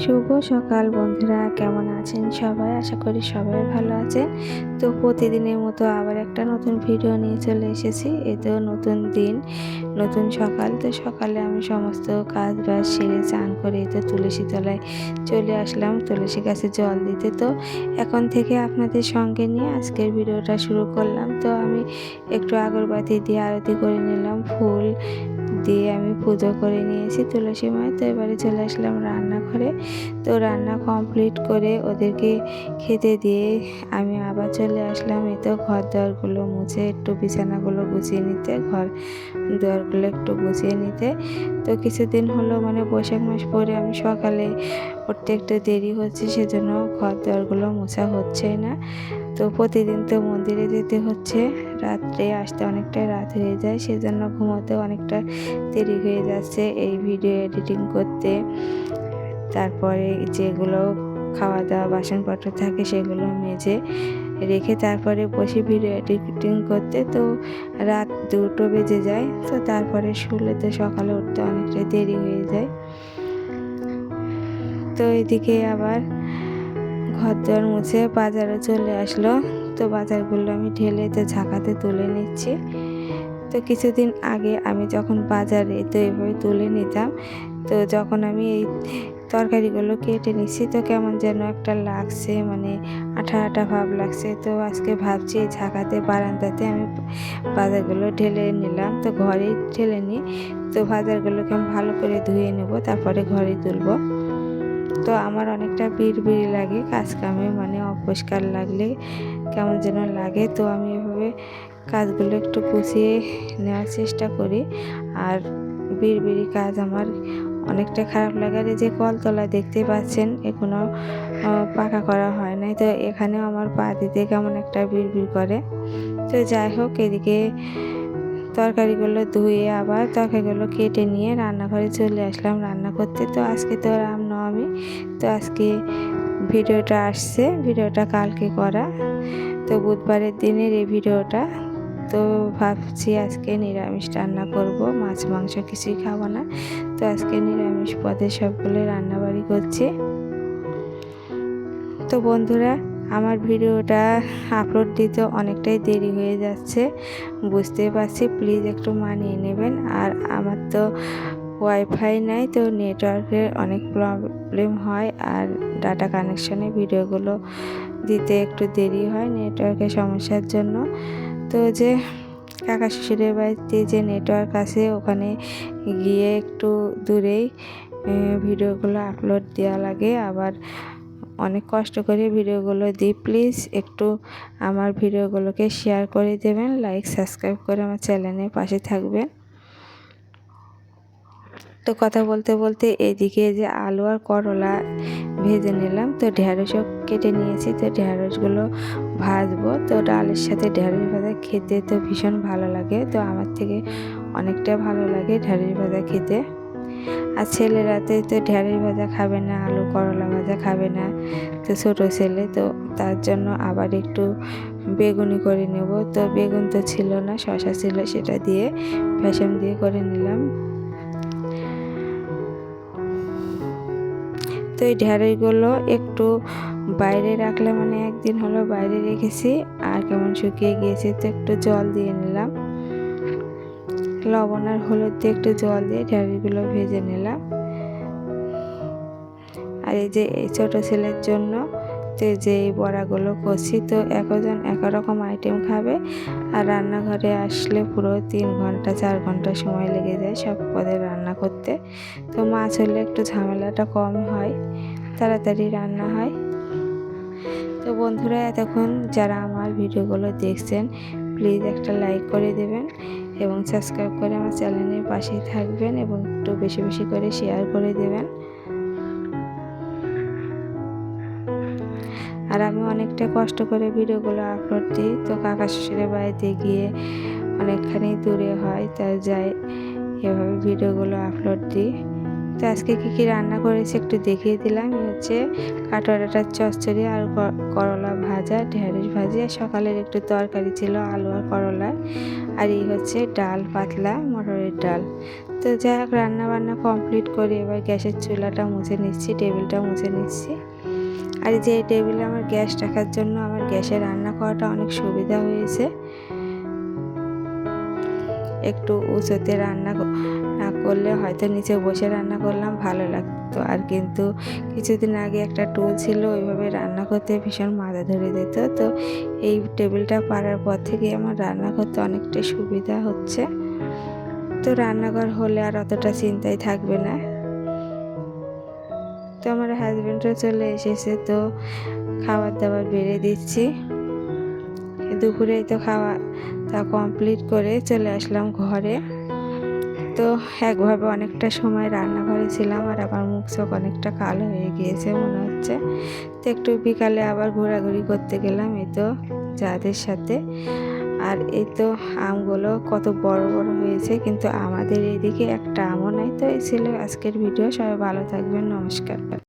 শুভ সকাল বন্ধুরা, কেমন আছেন সবাই? আশা করি সবাই ভালো আছেন। তো প্রতিদিনের মতো আবার একটা নতুন ভিডিও নিয়ে চলে এসেছি। এ তো নতুন দিন, নতুন সকাল। তো সকালে আমি সমস্ত কাজ বাজ সেরে চান করে তো তুলসী তলায় চলে আসলাম, তুলসী গাছে জল দিতে। তো এখন থেকে আপনাদের সঙ্গে নিয়ে আজকের ভিডিওটা শুরু করলাম। তো আমি একটু আগরবাতি দিয়ে আরতি করে নিলাম, ফুল দিয়ে আমি পুজো করে নিয়েছি তুলসী মায়ের তো এবারে চলে আসলাম রান্নাঘরে। তো রান্না কমপ্লিট করে ওদেরকে খেতে দিয়ে আমি আবার চলে আসলাম। এই তো ঘর দরগুলো মুছে একটু বিছানাগুলো গুছিয়ে নিতে। ঘর দুয়ারগুলো একটু গুছিয়ে নিতে। তো কিছুদিন হলো মানে বৈশাখ মাস পরে আমি সকালে উঠতে একটু দেরি হচ্ছে, সেজন্য ঘর দুয়ারগুলো মোছা হচ্ছে না। তো প্রতিদিন তো মন্দিরে যেতে হচ্ছে। রাত্রে আসতে অনেকটাই রাত হয়ে যায়, সেজন্য ঘুমোতে অনেকটা দেরি হয়ে যাচ্ছে এই ভিডিও এডিটিং করতে। তারপরে যেগুলো খাওয়া দাওয়া বাসনপত্র থাকে সেগুলো মেজে রেখে তারপরে বসে ভিডিও এডিটিং করতে। তো রাত দুটো বেজে যায়, তো তারপরে শুলে তো সকালে উঠতে অনেকটা দেরি হয়ে যায়। তো এদিকে আবার ঘর দর মুছে বাজারে চলে আসলো। তো বাজারগুলো আমি ঢেলে তো ঝাঁকাতে তুলে নিচ্ছি। তো কিছুদিন আগে আমি যখন বাজারে তো এভাবে তুলে নিতাম, তো যখন আমি এই তরকারিগুলো কেটে নিচ্ছি। তো কেমন যেন একটা লাগছে মানে আঠা আঠা ভাব লাগছে। তো আজকে ভাবছি ঝাঁকাতে বারান্দাতে আমি বাজারগুলো ঢেলে নিলাম। তো ঘরে ঢেলে নিই। তো বাজারগুলোকে আমি ভালো করে ধুয়ে নেব, তারপরে ঘরে তুলবো। তো আমার অনেকটা বিড় বিড়ি লাগে, কাজ কামে মানে অপরিষ্কার লাগলে কেমন যেন লাগে। তো আমি এভাবে কাজগুলো একটু গুছিয়ে নেওয়ার চেষ্টা করি। আর বিড়বিড়ি কাজ আমার অনেকটা খারাপ লাগার যে কলতলা দেখতে পাচ্ছেন, এখনও পাকা করা হয় নাই। তো এখানেও আমার পা দিতে কেমন একটা বিড় করে। তো যাই হোক, এদিকে তরকারিগুলো ধুয়ে আবার তরকারিগুলো কেটে নিয়ে রান্নাঘরে চলে আসলাম রান্না করতে। তো আজকে তো রাম নবমী, তো আজকে ভিডিওটা আসছে, ভিডিওটা কালকে করা। তো বুধবারের দিনের এই ভিডিওটা। তো ভাবছি আজকে নিরামিষ রান্না করব। মাছ, মাংস কিছুই খাব না। তো আজকে নিরামিষ পদে সবগুলো রান্নাবাড়ি করছি। তো বন্ধুরা, আমার ভিডিওটা আপলোড দিতে অনেকটাই দেরি হয়ে যাচ্ছে। বুঝতেই পারছি প্লিজ একটু মানিয়ে নেবেন। আর আমার তো ওয়াইফাই নাই, তো নেটওয়ার্কের অনেক প্রবলেম হয়। আর ডাটা কানেকশানে ভিডিওগুলো দিতে একটু দেরি হয় নেটওয়ার্কের সমস্যার জন্য। তো যে কাকা শ্বশুরের বাড়িতে যে নেটওয়ার্ক আছে, ওখানে গিয়ে একটু দূরেই ভিডিওগুলো আপলোড দেওয়া লাগে। আবার অনেক কষ্ট করে ভিডিওগুলো দিই। প্লিজ একটু আমার ভিডিওগুলোকে শেয়ার করে দেবেন লাইক সাবস্ক্রাইব করে আমার চ্যানেলের পাশে থাকবেন। তো কথা বলতে বলতে এদিকে যে আলু আর করলা ভেজে নিলাম, তো ঢ্যাঁড়সও কেটে নিয়েছি, তো ঢ্যাঁড়সগুলো ভাজবো। তো ডালের সাথে ঢ্যাঁড়স ভাজা খেতে তো ভীষণ ভালো লাগে, তো আমার থেকে অনেকটা ভালো লাগে ঢ্যাঁড়স ভাজা খেতে। আর ছেলেরাতে তো ঢ্যাঁড়স ভাজা খাবে না, আলু করলা ভাজা খাবে না, তো ছোটো ছেলে, তো তার জন্য আবার একটু বেগুনি করে নেব। তো বেগুন তো ছিল না শশা ছিল সেটা দিয়ে ফ্যাশন দিয়ে করে নিলাম। তো এই ঢেঁড়িগুলো একটু বাইরে রাখলে মানে একদিন হলো বাইরে রেখেছি, আর কেমন শুকিয়ে গিয়েছে তো একটু জল দিয়ে নিলাম। লবণ আর হলুদ দিয়ে একটু জল দিয়ে ঢেঁড়িগুলো ভেজে নিলাম। আর এই যে এই ছোটো ছেলের জন্য তো যে বড়াগুলো করছি তো একজন একরকম আইটেম খাবে আর রান্নাঘরে আসলে পুরো তিন ঘণ্টা, চার ঘণ্টা সময় লেগে যায় সব পদের রান্না করতে। তো মাছ হলে একটু ঝামেলাটা কম হয়, তাড়াতাড়ি রান্না হয়। তো বন্ধুরা, এতক্ষণ যারা আমার ভিডিওগুলো দেখছেন প্লিজ একটা লাইক করে দেবেন এবং সাবস্ক্রাইব করে আমার চ্যানেলের পাশেই থাকবেন এবং একটু বেশি বেশি করে শেয়ার করে দেবেন। আর আমি অনেকটা কষ্ট করে ভিডিওগুলো আপলোড দিই। তো কাকা শ্বশুরের বাড়িতে গিয়ে অনেকখানি দূরে হয় তাই যাই এভাবে ভিডিওগুলো আপলোড দিই। তো আজকে কী কী রান্না করেছি একটু দেখিয়ে দিলাম। হচ্ছে কাটোয়াটার চচ্চড়ি আর করলা ভাজা, ঢেঁড়স ভাজি আর সকালের একটু তরকারি ছিল আলু আর করলা। আর এই হচ্ছে ডাল, পাতলা মটরের ডাল। তো যাই হোক রান্না বান্না কমপ্লিট করে এবার গ্যাসের চুলাটা মুছে নিচ্ছি, টেবিলটা মুছে নিচ্ছি। আর যে টেবিলে আমার গ্যাস রাখার জন্য আমার গ্যাসে রান্না করাটা অনেক সুবিধা হয়েছে। একটু উঁচুতে রান্না না করলে হয়তো নিচে বসে রান্না করলাম, ভালো লাগতো। আর কিন্তু কিছুদিন আগে একটা টুল ছিল, ওইভাবে রান্না করতে ভীষণ মাথা ধরে দিত তো এই টেবিলটা পাড়ার পর থেকে আমার রান্না করতে অনেকটা সুবিধা হচ্ছে। তো রান্নাঘর হলে আর অতটা চিন্তাই থাকবে না। তো আমার হাজব্যান্ডও চলে এসেছে, তো খাবার দাবার বেড়ে দিচ্ছি। দুপুরেই তো খাওয়া তা কমপ্লিট করে চলে আসলাম ঘরে। তো একভাবে অনেকটা সময় রান্নাঘরে ছিলাম আর আমার মুখ চোখ অনেকটা কালো হয়ে গিয়েছে মনে হচ্ছে। তো একটু বিকালে আবার ঘোরাঘুরি করতে গেলাম এই তো যাদের সাথে। আর এই তো আমগুলো কত বড় বড় হয়েছে, কিন্তু আমাদের এদিকে একটা আমও নাই। তো এই ছিল আজকের ভিডিও। সবাই ভালো থাকবেন, নমস্কার।